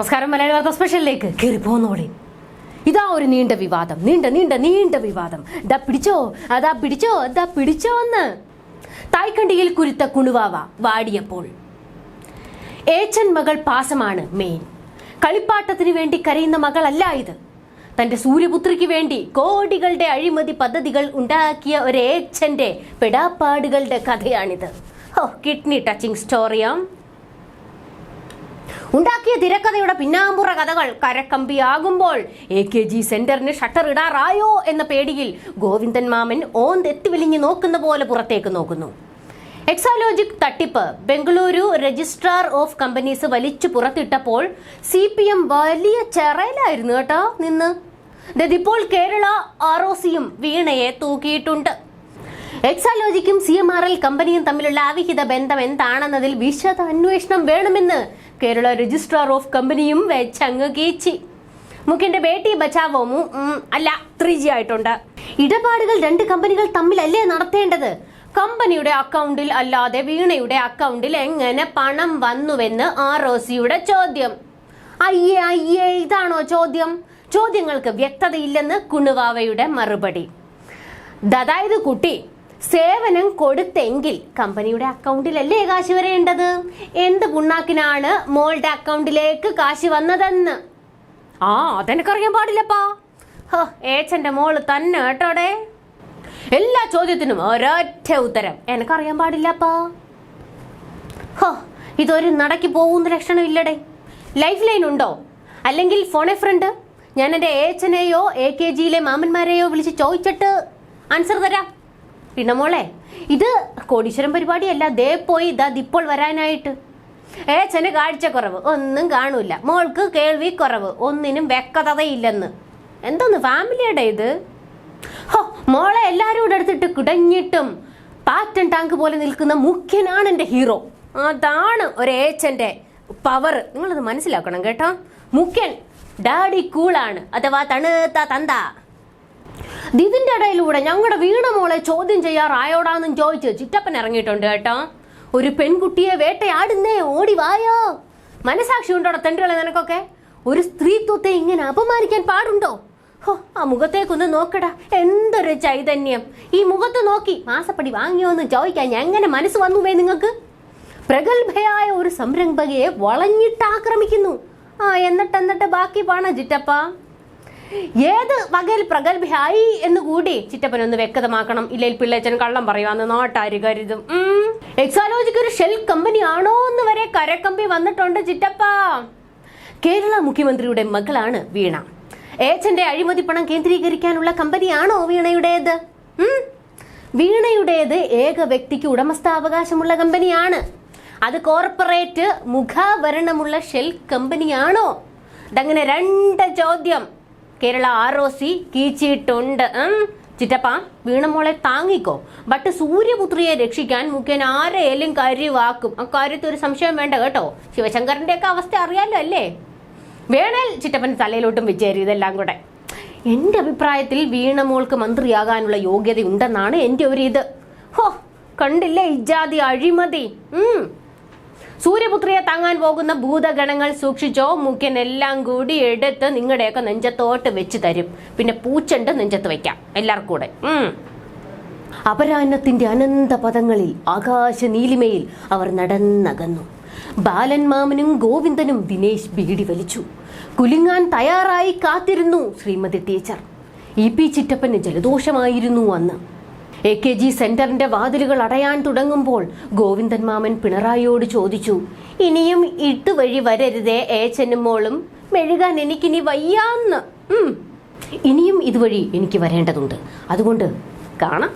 നമസ്കാരം മലയാളി വാർത്ത സ്പെഷ്യലിലേക്ക് കയറി പോന്നോളി ഇതാ ഒരു നീണ്ട വിവാദം. നീണ്ട നീണ്ട നീണ്ട വിവാദം. ദാ പിടിച്ചോ? അതാ പിടിച്ചോ? അതാ പിടിച്ചോ എന്ന്. തായ്ക്കണ്ടിയിൽ കുരുത്ത കുണുവാവ വാടിയപ്പോൾ. ഏച്ചൻ മകൾ പാസമാണ് മെയിൻ കളിപ്പാട്ടത്തിന് വേണ്ടി കരയുന്ന മകളല്ല ഇത്. തന്റെ സൂര്യപുത്രിക്ക് വേണ്ടി കോടികളുടെ അഴിമതി പദ്ധതികൾ ഉണ്ടാക്കിയ ഒരു ഏച്ചന്റെ പെടാപ്പാടുകളുടെ കഥയാണിത്. ഓ കിഡ്നി ടച്ചിങ് സ്റ്റോറിയാം ഉണ്ടാക്കിയ തിരക്കഥയുടെ പിന്നാമ്പുറ കഥകൾ കരക്കമ്പിയാകുമ്പോൾ എ കെ ജി സെന്ററിന് ഷട്ടർ ഇടാറായോ എന്ന പേടിയിൽ ഗോവിന്ദൻ മാമൻ ഓന്തെത്തി വിളിഞ്ഞു നോക്കുന്ന പോലെ പുറത്തേക്ക് നോക്കുന്നു. എക്സാലോജിക് തട്ടിപ്പ്. ബംഗളൂരു രജിസ്ട്രാർ ഓഫ് കമ്പനീസ് വലിച്ചു പുറത്തിട്ടപ്പോൾ സി പി എം വലിയ ചെറയിലായിരുന്നു കേട്ടോ നിന്ന്. ഇപ്പോൾ കേരള ആർ ഒ സിയും വീണയെ തൂക്കിയിട്ടുണ്ട്. എക്സാലോജിക്കും സി എം ആർ എൽ കമ്പനിയും തമ്മിലുള്ള അവിഹിത ബന്ധം എന്താണെന്നതിൽ വിശദ അന്വേഷണം വേണമെന്ന് കേരള രജിസ്ട്രാർ ഓഫ് കമ്പനിയും വെച്ചങ്ങ് കീച്ചി. മുഖ്യന്റെ ബേട്ടി ബച്ചാവോമു അല്ല ത്രീ ജി ആയിട്ടുണ്ട് ഇടപാടുകൾ രണ്ട് കമ്പനികൾ തമ്മിലല്ലേ നടത്തേണ്ടത്? കമ്പനിയുടെ അക്കൗണ്ടിൽ അല്ലാതെ വീണയുടെ അക്കൗണ്ടിൽ എങ്ങനെ പണം വന്നുവെന്ന് ആർ ഒ സിയുടെ ചോദ്യം. അയ്യേ അയ്യേ ഇതാണോ ചോദ്യം? ചോദ്യങ്ങൾക്ക് വ്യക്തതയില്ലെന്ന് കുണുവാവയുടെ മറുപടി. അതായത് കുട്ടി സേവനം കൊടുത്തെങ്കിൽ കമ്പനിയുടെ അക്കൗണ്ടിലല്ലേ കാശ് വരേണ്ടത്? എന്ത് പുണ്ണാക്കിനാണ് മോളുടെ അക്കൗണ്ടിലേക്ക് കാശ് വന്നതെന്ന്? ആ അതെനിക്കറിയാൻ പാടില്ലപ്പാ. ഹോ ഏച്ചന്റെ മോൾ തന്നെ കേട്ടോടെ. എല്ലാ ചോദ്യത്തിനും ഒരൊറ്റ ഉത്തരം. എനിക്കറിയാൻ പാടില്ലപ്പാ. ഹോ ഇതൊരു നടക്കി പോകുന്ന ലക്ഷണം ഇല്ലടേ ലൈഫ് ലൈൻ ഉണ്ടോ? അല്ലെങ്കിൽ ഫോണെ ഫ്രണ്ട്? ഞാൻ എന്റെ ഏച്ചനെയോ എ കെ ജിയിലെ മാമന്മാരെയോ വിളിച്ച് ചോദിച്ചിട്ട് ആൻസർ തരാം. പിന്നെ മോളെ ഇത് കോടീശ്വരം പരിപാടിയല്ല. ദേ പോയി ഇതാ ഇപ്പോൾ വരാനായിട്ട്. ഏച്ചന് കാഴ്ചക്കുറവ്. ഒന്നും കാണൂല. മോൾക്ക് കേൾവി കുറവ് ഒന്നിനും വ്യക്തതയില്ലെന്ന്. എന്തോന്ന് ഫാമിലിയുടെ ഇത്? ഹോ മോളെ എല്ലാരും കൂടെ എടുത്തിട്ട് കുടഞ്ഞിട്ടും പാറ്റൻ ടാങ്ക് പോലെ നിൽക്കുന്ന മുഖ്യനാണ് എന്റെ ഹീറോ. അതാണ് ഒരു ഏച്ചന്റെ പവർ നിങ്ങളത് മനസ്സിലാക്കണം കേട്ടോ. മുഖ്യൻ ഡാഡി കൂളാണ്. അഥവാ തണുത്ത തന്ത. ഇതിന്റെ ഇടയിലൂടെ ഞങ്ങളുടെ വീണ മോളെ ചോദ്യം ചെയ്യാറായോടാന്നും ചോദിച്ച് ചിറ്റപ്പൻ ഇറങ്ങിയിട്ടുണ്ട് കേട്ടോ. ഒരു പെൺകുട്ടിയെ വേട്ടയാടുന്നേ ഓടി വായോ? മനസാക്ഷി ഉണ്ടോടോ തെണ്ടുകളെ നിനക്കൊക്കെ? ഒരു സ്ത്രീത്വത്തെ ഇങ്ങനെ അപമാനിക്കാൻ പാടുണ്ടോ? ഹോ ആ മുഖത്തേക്കൊന്ന് നോക്കടാ. എന്തൊരു ചൈതന്യം. ഈ മുഖത്ത് നോക്കി മാസപ്പടി വാങ്ങിയോ എന്ന് ചോദിക്കാൻ എങ്ങനെ മനസ്സ് വന്നുവേ നിങ്ങൾക്ക്? പ്രഗത്ഭയായ ഒരു സംരംഭകയെ വളഞ്ഞിട്ട് ആക്രമിക്കുന്നു ആ എന്നിട്ട് എന്നിട്ട് ബാക്കി പാണ ചിറ്റപ്പ? ഏത് വകയിൽ പ്രഗത്ഭയായി എന്ന് കൂടി ചിറ്റപ്പൻ ഒന്ന് വ്യക്തമാക്കണം. ഇല്ലെങ്കിൽ പിള്ളേച്ചൻ കള്ളം പറയുവാന്ന് നാട്ടാര് കരുതും. എക്സാലോജിക്ക് ഒരു ഷെൽ കമ്പനി ആണോ എന്ന് വരെ കരക്കമ്പി വന്നിട്ടുണ്ട് ചിറ്റപ്പ. കേരള മുഖ്യമന്ത്രിയുടെ മകളാണ് വീണ. ഏച്ചന്റെ അഴിമതി പണം കേന്ദ്രീകരിക്കാനുള്ള കമ്പനിയാണോ വീണയുടേത്? വീണയുടേത് ഏക വ്യക്തിക്ക് ഉടമസ്ഥാവകാശമുള്ള കമ്പനിയാണ് അത് കോർപ്പറേറ്റ് മുഖാവരണമുള്ള ഷെൽ കമ്പനിയാണോ ഇതങ്ങനെ രണ്ട് ചോദ്യം. കേരള ആർ ഒ സി കീച്ചിട്ടുണ്ട് ചിറ്റപ്പ വീണമോളെ താങ്ങിക്കോ. ബട്ട് സൂര്യപുത്രിയെ രക്ഷിക്കാൻ മുഖ്യൻ ആരെയും കാര്യവാക്കും അക്കാര്യത്തിൽ ഒരു സംശയം വേണ്ട കേട്ടോ. ശിവശങ്കറിന്റെ ഒക്കെ അവസ്ഥ അറിയാലോ അല്ലേ? വേണേൽ ചിറ്റപ്പൻ തലയിലോട്ടും വിചാരി ഇതെല്ലാം കൂടെ. എന്റെ അഭിപ്രായത്തിൽ വീണമോൾക്ക് മന്ത്രിയാകാനുള്ള യോഗ്യത ഉണ്ടെന്നാണ് എന്റെ ഒരു ഇത്. ഹോ കണ്ടില്ലേ ഇജാതി അഴിമതി. സൂര്യപുത്രിയെ താങ്ങാൻ പോകുന്ന ഭൂതഗണങ്ങൾ സൂക്ഷിച്ചോ മുഖ്യൻ എല്ലാം കൂടി എടുത്ത് നിങ്ങളുടെയൊക്കെ നെഞ്ചത്തോട്ട് വെച്ച് തരും. പിന്നെ പൂച്ചണ്ട് നെഞ്ചത്ത് വെക്കാം എല്ലാവർക്കും കൂടെ. അപരാഹ്നത്തിന്റെ അനന്ത പദങ്ങളിൽ ആകാശ നീലിമയിൽ അവർ നടന്നകന്നു. ബാലൻ മാമനും ഗോവിന്ദനും ദിനേശ് ബീഡി വലിച്ചു. കുലുങ്ങാൻ തയ്യാറായി കാത്തിരുന്നു ശ്രീമതി ടീച്ചർ ഇ പി ചിറ്റപ്പന് ജലദോഷമായിരുന്നു അന്ന്. എ കെ ജി സെന്ററിന്റെ വാതിലുകൾ അടയാൻ തുടങ്ങുമ്പോൾ ഗോവിന്ദൻ മാമൻ പിണറായിയോട് ചോദിച്ചു ഇനിയും ഇട്ടുവഴി വരരുതേ ഏച്ചനും മോളും? മെഴുകാൻ എനിക്കിനി വയ്യാന്ന്. ഇനിയും ഇതുവഴി എനിക്ക് വരേണ്ടതുണ്ട്. അതുകൊണ്ട് കാണാം.